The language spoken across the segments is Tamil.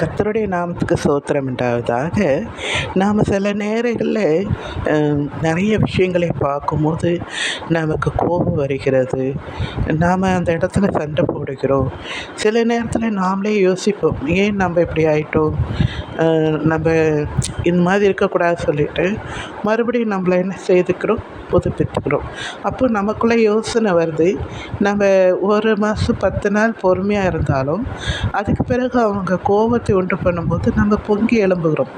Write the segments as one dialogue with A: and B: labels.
A: கத்தருடைய நாமத்துக்கு சோத்திரம் உண்டாவதாக. நாம் சில நேரங்களில் நிறைய விஷயங்களை பார்க்கும்போது நமக்கு கோபம் வருகிறது. நாம் அந்த இடத்துல சண்டை போடுகிறோம். சில நேரத்தில் நாமளே யோசிப்போம் ஏன் நம்ம இப்படி ஆயிட்டோம்? நம்ம இந்த மாதிரி இருக்கக்கூடாது சொல்லிட்டு மறுபடியும் நம்மள என்ன செய்துக்கிறோம்? புதுப்பித்துக்கிறோம். அப்போ நமக்குள்ளே யோசனை வருது. நம்ம ஒரு மாதம் பத்து நாள் பொறுமையாக இருந்தாலும் அதுக்கு பிறகு அவங்க கோபத்தை உண்டு பண்ணும்போது நம்ம பொங்கி எழும்புகிறோம்.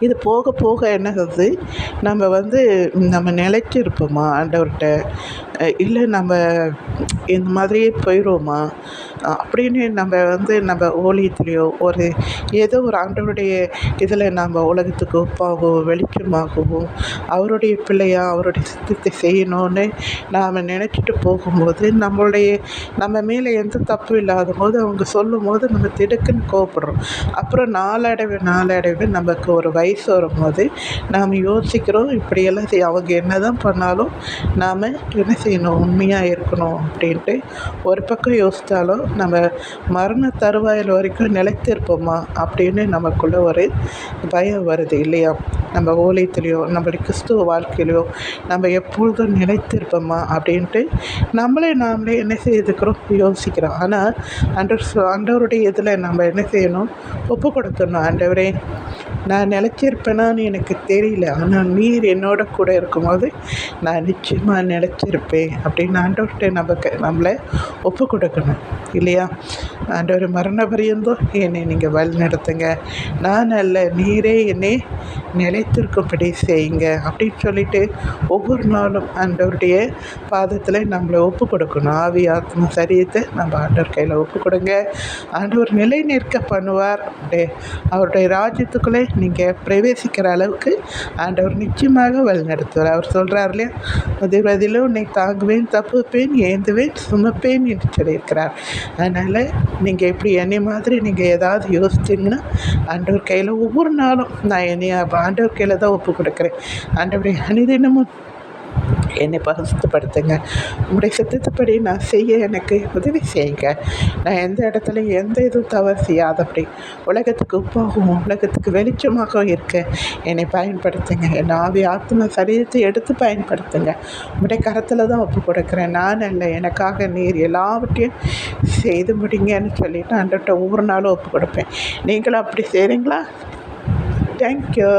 A: இது போக போக என்ன ஆகுது? நம்ம வந்து நம்ம நிலைச்சிருப்போமா? ஆண்டவர்கிட்ட இல்லை நம்ம இந்த மாதிரியே போயிடுவோமா அப்படின்னு நம்ம வந்து நம்ம ஓலியத்துலேயோ ஒரு ஏதோ ஒரு ஆண்டவருடைய இதில் நம்ம உலகத்துக்கு உப்பாகவும் வெளிச்சமாகவும் அவருடைய பிள்ளையாக அவருடைய சித்தத்தை செய்யணும்னு நாம் நினச்சிட்டு போகும்போது நம்மளுடைய நம்ம மேலே எந்த தப்பு இல்லாத போது அவங்க சொல்லும் போது நம்ம திடுக்குன்னு கோவப்படுறோம் அப்புறம் நாளடைவு நாளடைவு நமக்கு ஒரு வயசு வரும்போது நாம் யோசிக்கிறோம் இப்படியெல்லாம் அவங்க என்ன தான் பண்ணாலும் நாம் என்ன இன்னும் உண்மையாக இருக்கணும் அப்படின்ட்டு ஒரு பக்கம் யோசித்தாலும் நம்ம மரண தருவாயில் வரைக்கும் நிலைத்திருப்போமா அப்படின்னு நமக்குள்ள ஒரு பயம் வருது இல்லையா? நம்ம ஓலியத்துலேயோ நம்மளுடைய கிறிஸ்துவ வாழ்க்கையிலையோ நம்ம எப்பொழுதும் நிலைத்திருப்போமா அப்படின்ட்டு நம்மளே நாமளே என்ன செய்துக்கிறோம்? யோசிக்கிறோம். ஆனால் அண்டர் ஆண்டவருடைய இதில் நம்ம என்ன செய்யணும்? ஒப்பு கொடுத்துடணும் ஆண்டவரே நான் நிலச்சிருப்பேனான்னு எனக்கு தெரியல. ஆனால் நீர் என்னோட கூட இருக்கும்போது நான் நிச்சயமாக நிலச்சிருப்பேன் அப்படின்னு ஆண்டவர்கிட்ட நமக்கு நம்மளை ஒப்பு கொடுக்கணும். இல்லையா? ஆண்டவர் மரண பரியந்தோ என்னை நீங்கள் வழி நடத்துங்க நான் அல்ல நீரே என்னை நிலைத்திருக்கும்படி செய்யுங்க அப்படின்னு சொல்லிட்டு ஒவ்வொரு நாளும் ஆண்டவருடைய பாதத்தில் நம்மளை ஒப்பு கொடுக்கணும். ஆவி ஆத்ம சரியத்தை நம்ம ஆண்டவர் கையில் ஒப்பு கொடுங்க. ஆண்டவர் நிலை நிற்க பண்ணுவார். அப்படியே அவருடைய ராஜ்யத்துக்குள்ளே நீங்கள் பிரவேசிக்கிற அளவுக்கு ஆண்டவர் நிச்சயமாக வழிநடத்துவார். அவர் சொல்கிறார் இல்லையா? பதில் உன்னை தாங்குவேன் தப்புப்பேன் ஏந்துவேன் சுமப்பேன் என்று சொல்லியிருக்கிறார். அதனால் நீங்கள் இப்படி என்னை மாதிரி நீங்கள் ஏதாவது யோசிச்சிங்கன்னா ஆண்டவர் கையில் ஒவ்வொரு நாளும் நான் என்னையை ஆண்டவர் கையில் தான் ஒப்பு கொடுக்குறேன். ஆண்டவரை அனுதினமும் என்னை பரிசுத்தப்படுத்துங்க. உங்களுடைய சித்தத்துப்படி நான் செய்ய எனக்கு உதவி செய்யுங்க. நான் எந்த இடத்துலையும் எந்த இதுவும் தவறு செய்யாதபடி உலகத்துக்கு உப்பாகவும் உலகத்துக்கு வெளிச்சமாகவும் இருக்க என்னை பயன்படுத்துங்க. என் ஆவி ஆத்ம சரீரத்தை எடுத்து பயன்படுத்துங்க. உங்களுடைய கரத்தில் தான் ஒப்பு கொடுக்குறேன். நான் அல்ல எனக்காக நீர் எல்லாவற்றையும் செய்து முடிங்கன்னு சொல்லிவிட்டு அன்றைட்ட ஒவ்வொரு நாளும் ஒப்பு கொடுப்பேன். நீங்களும் அப்படி செய்கிறீங்களா தேங்க்யூ